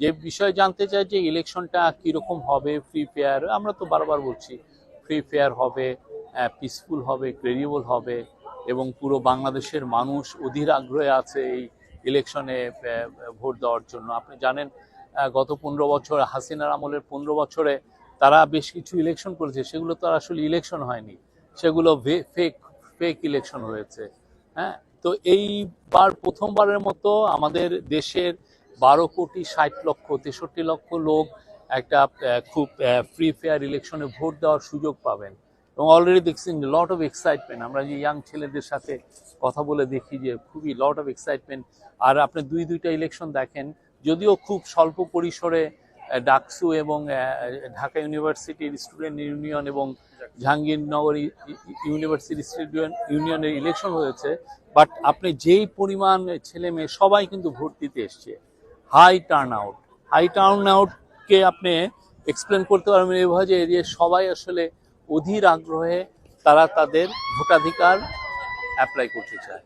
যে বিষয়ে জানতে চাই যে ইলেকশনটা কীরকম হবে ফ্রি ফেয়ার আমরা তো বারবার বলছি ফ্রি ফেয়ার হবে পিসফুল হবে ক্রেডিবল হবে এবং পুরো বাংলাদেশের মানুষ অধীর আগ্রহে আছে এই ইলেকশনে ভোট দেওয়ার জন্য। আপনি জানেন গত পনেরো বছর হাসিনার আমলের পনেরো বছরে তারা বেশ কিছু ইলেকশন করেছে, সেগুলো তো আসলে ইলেকশন হয়নি, সেগুলো ফেক ফেক ইলেকশন হয়েছে হ্যাঁ? তো এইবার প্রথমবারের মতো আমাদের দেশের বারো কোটি ষাট লক্ষ, তেষট্টি লক্ষ লোক একটা খুব ফ্রি ফেয়ার ইলেকশনে ভোট দেওয়ার সুযোগ পাবেন। এবং অলরেডি দেখছেন লট অফ এক্সাইটমেন্ট আমরা যে ইয়াং ছেলেদের সাথে কথা বলে দেখি যে খুবই লট অফ এক্সাইটমেন্ট আর আপনি দুই, দুইটা ইলেকশন দেখেন, যদিও খুব স্বল্প পরিসরে ডাকসু এবং ঢাকা ইউনিভার্সিটির স্টুডেন্ট ইউনিয়ন এবং জাহাঙ্গীরনগর ইউনিভার্সিটি স্টুডেন্ট ইউনিয়নের ইলেকশন হয়েছে। বাট আপনি যেই পরিমাণ ছেলে মেয়ে, সবাই কিন্তু ভোট দিতে এসছে। High turn out high turn আউটকে আপনি এক্সপ্লেন করতে পারবেন এভাবে যে সবাই আসলে অধীর আগ্রহে তারা তাদের ভোটাধিকার অ্যাপ্লাই করতে চায়।